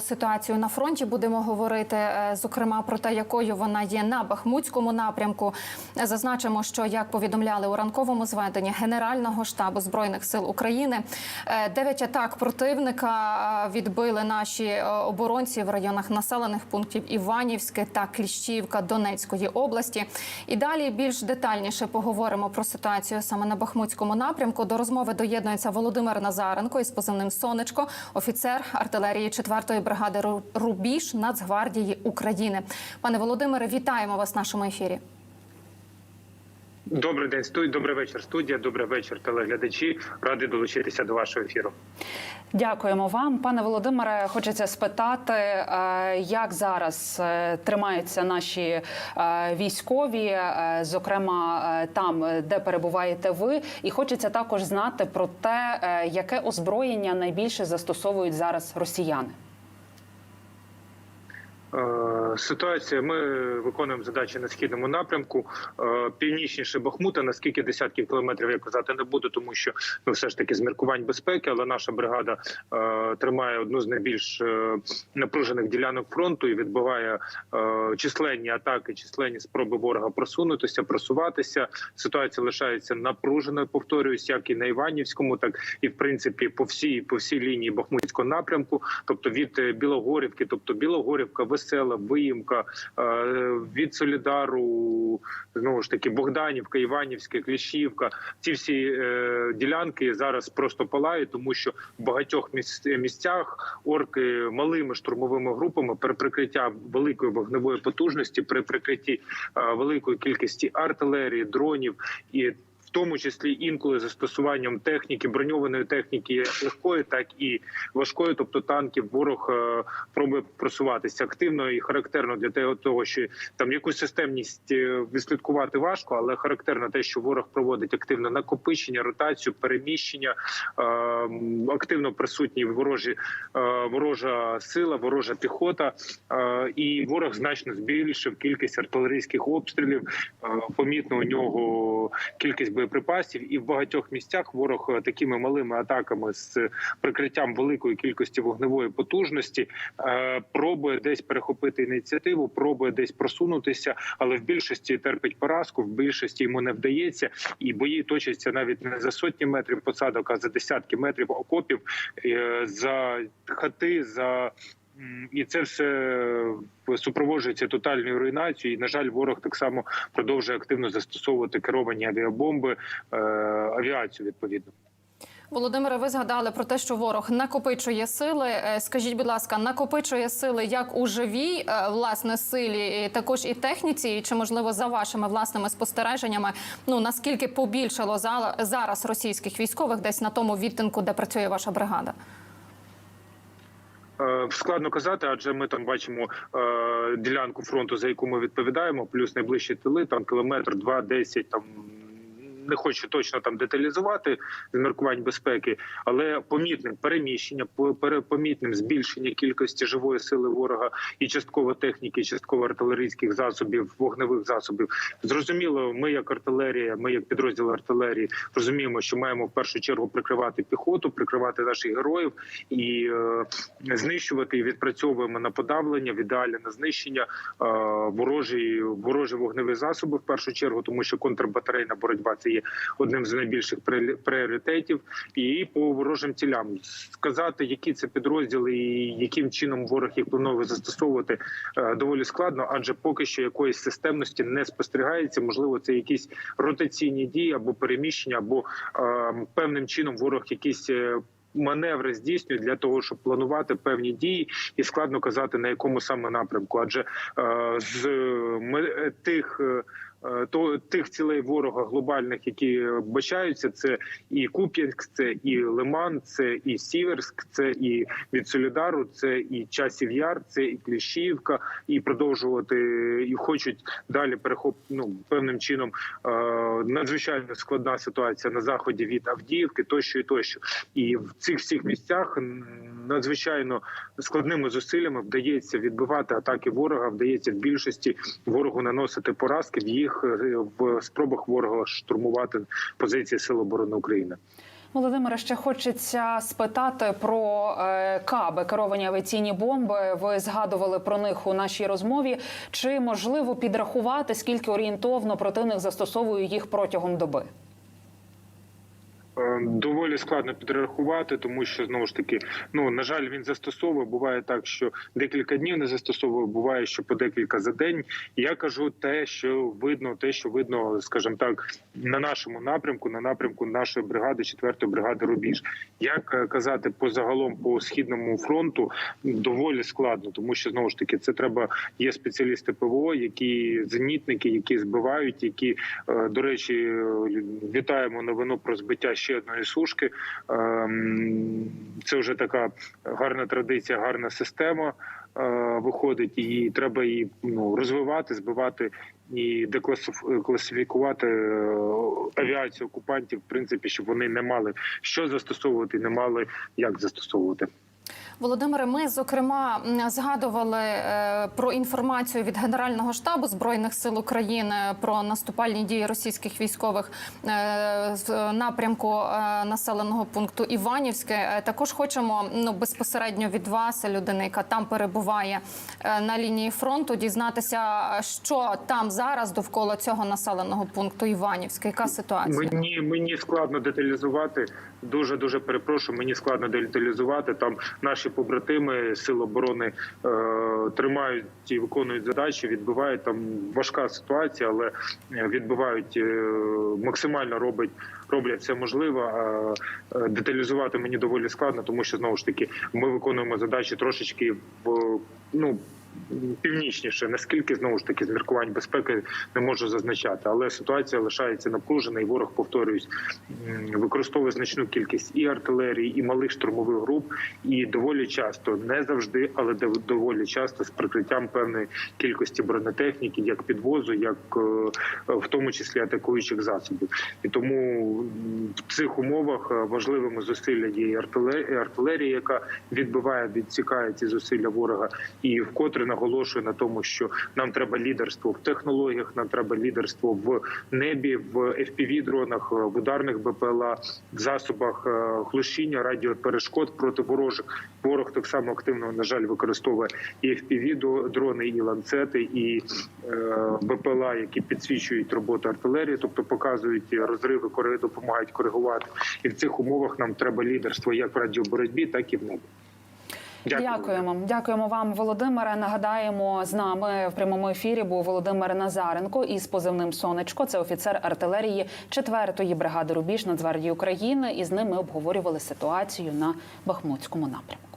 ситуацію на фронті будемо говорити, е, зокрема про те, якою вона є на Бахмутському напрямку. Зазначимо, що як повідомляли у ранковому зведенні Генерального штабу збройних сил України, е, дев'ять атак противника е, відбили наші оборонці в районах населених пунктів Іванівське та Кліщівка Донецької області. І далі більш детальніше поговоримо про ситуацію саме на Бахмутському напрямку. До розмови доєднується Володимир Назаренко із позивним Сонечко, офіцер артилерії 4-ї бригади Ру- Рубіж Нацгвардії України. Пане Володимире, вітаємо вас в нашому ефірі. Добрий день, студія. Добрий вечір, студія. Добрий вечір, телеглядачі. Радий долучитися до вашого ефіру. Дякуємо вам, пане Володимире. Хочеться спитати, е, як зараз е, тримаються наші е, військові, зокрема там, де перебуваєте ви, і хочеться також знати про те, яке озброєння найбільше застосовують зараз росіяни. Е, Ситуація. Ми виконуємо задачі на східному напрямку. Е, Північніше Бахмута. Наскільки десятків кілометрів я казати не буду, тому що ну все ж таки з міркувань безпеки. Але наша бригада е, тримає одну з найбільш напружених ділянок фронту і відбиває е, численні атаки, численні спроби ворога просунутися, просуватися. Ситуація лишається напруженою. Повторююсь, як і на Іванівському, так і в принципі по всій по всій лінії Бахмутського напрямку, тобто від Білогорівки, тобто Білогорівка, Весела, Виїмка, е, від Солідару, знову ж таки Богданівка, Іванівська, Кліщівка. Ці всі е, ділянки зараз просто палають, тому що в багатьох місцях орки малими штурмовими групами при прикриття великої вогневої потужності, при прикритті е, великої кількості артилерії, дронів і. Тому числі інколи застосуванням техніки, броньованої техніки як легкої, так і важкої, тобто танків, ворог е, пробує просуватися активно і характерно для того, що там якусь системність е, відслідкувати важко, але характерно те, що ворог проводить активне накопичення, ротацію, переміщення, е, активно присутні ворожі ворожа сила, ворожа піхота, і ворог значно збільшив кількість артилерійських обстрілів. Помітно у нього кількість боєприпасів, і в багатьох місцях ворог е, такими малими атаками з прикриттям великої кількості вогневої потужності е, пробує десь перехопити ініціативу, пробує десь просунутися, але в більшості терпить поразку, в більшості йому не вдається, і бої точаться навіть не за сотні метрів посадок, а за десятки метрів окопів е, за хати за. І це все супроводжується тотальною руйнацією. І, на жаль, ворог так само продовжує активно застосовувати керовані авіабомби, е, авіацію відповідно. Володимире, ви згадали про те, що ворог накопичує сили. Е, Скажіть, будь ласка, накопичує сили як у живій е, власне силі, також і техніці, чи можливо за вашими власними спостереженнями, ну наскільки побільшало зараз російських військових десь на тому відтинку, де працює ваша бригада? Е, Складно казати, адже ми там бачимо е, ділянку фронту, за яку ми відповідаємо, плюс найближчі тили, там кілометр, два, десять там. Не хочу точно там деталізувати з міркувань безпеки, але помітним переміщення, по- помітним збільшення кількості живої сили ворога і частково техніки, і частково артилерійських засобів, вогневих засобів. Зрозуміло, ми як артилерія, ми як підрозділ артилерії розуміємо, що маємо в першу чергу прикривати піхоту, прикривати наших героїв і е, знищувати і відпрацьовуємо на подавлення, в ідеалі на знищення е, ворожі ворожі вогневі засоби в першу чергу, тому що контрбатарейна боротьба це є одним з найбільших пріоритетів. І по ворожим цілям сказати, які це підрозділи і яким чином ворог їх планує застосовувати, е, доволі складно, адже поки що якоїсь системності не спостерігається. Можливо, це якісь ротаційні дії або переміщення, або е, певним чином ворог якісь. е, Маневри здійснює для того, щоб планувати певні дії, і складно казати на якому саме напрямку, адже е, з тих. е, е, То тих цілей ворога глобальних, які бачаються, це і Куп'янськ, це і Лиман, це і Сіверськ, це і від Солідару, це і Часів Яр, це і Кліщівка, і продовжувати і хочуть далі перехоп ну, певним чином е, надзвичайно складна ситуація на заході від Авдіївки, тощо і тощо. І в цих всіх місцях надзвичайно складними зусиллями вдається відбивати атаки ворога. Вдається в більшості ворогу наносити поразки в їх е, в спробах ворога штурмувати позиції Сил оборони України. Володимире, ще хочеться спитати про е, каби, керовані авіаційні бомби. Ви згадували про них у нашій розмові. Чи можливо підрахувати, скільки орієнтовно противник застосовує їх протягом доби? Е, Доволі складно підрахувати, тому що знову ж таки, ну на жаль, він застосовує. Буває так, що декілька днів не застосовує. Буває, що по декілька за день. Я кажу те, що видно, те, що видно, скажімо так, на нашому напрямку, на напрямку нашої бригади, 4-ї бригади Рубіж. Як е, казати по загалом по східному фронту, доволі складно, тому що знову ж таки це треба. Є спеціалісти ПВО, які зенітники, які збивають, які е, до речі, вітаємо новину про збиття ще одної сушки. Ем, Це вже така гарна традиція, гарна система. е, Виходить, і треба її ну розвивати, збивати і декласифікувати е, авіацію окупантів, в принципі, щоб вони не мали що застосовувати, не мали як застосовувати. Володимире, ми зокрема згадували е, про інформацію від Генерального штабу збройних сил України про наступальні дії російських військових е, з напрямку е, населеного пункту Іванівське. Також хочемо ну безпосередньо від вас, людини, яка там перебуває на лінії фронту, дізнатися, що там зараз довкола цього населеного пункту Іванівське. Яка ситуація? Мені мені складно деталізувати. Дуже дуже перепрошую. Мені складно деталізувати. Там наші побратими сил оборони е, тримають і виконують задачі. Відбивають там важка ситуація, але е, відбивають е, максимально робить. Роблять все можливе. а, е, Деталізувати мені доволі складно, тому що знову ж таки ми виконуємо задачі трошечки в ну північніше. Наскільки знову ж таки з міркувань безпеки не можу зазначати, але ситуація лишається напружена, і ворог повторююсь використовує значну кількість і артилерії, і малих штурмових груп, і доволі часто, не завжди, але дов- доволі часто з прикриттям певної кількості бронетехніки, як підвозу, як е, в тому числі атакуючих засобів. І тому в цих умовах е, важливими зусилля є і артилерія, яка відбиває, відсікає ці зусилля ворога, і вкотре наголошує на тому, що нам треба лідерство в технологіях, нам треба лідерство в небі, в fpv дронах, е, в ударних БПЛА, в засобах е, глушіння, радіоперешкод проти ворожих. Ворог так само активно на жаль використовує і fpv дрони, і ланцети, і е, БПЛА, які підсвічують роботу артилерії, тобто показують розриви, допомагають коригувати. І в цих умовах нам треба лідерство як в радіоборотьбі, так і в небі. Дякуємо. Дякуємо вам, Володимире. Нагадаємо, з нами в прямому ефірі був Володимир Назаренко із позивним Сонечко. Це офіцер артилерії 4-ї бригади Рубіж Нацгвардії України. І з ним ми обговорювали ситуацію на Бахмутському напрямку.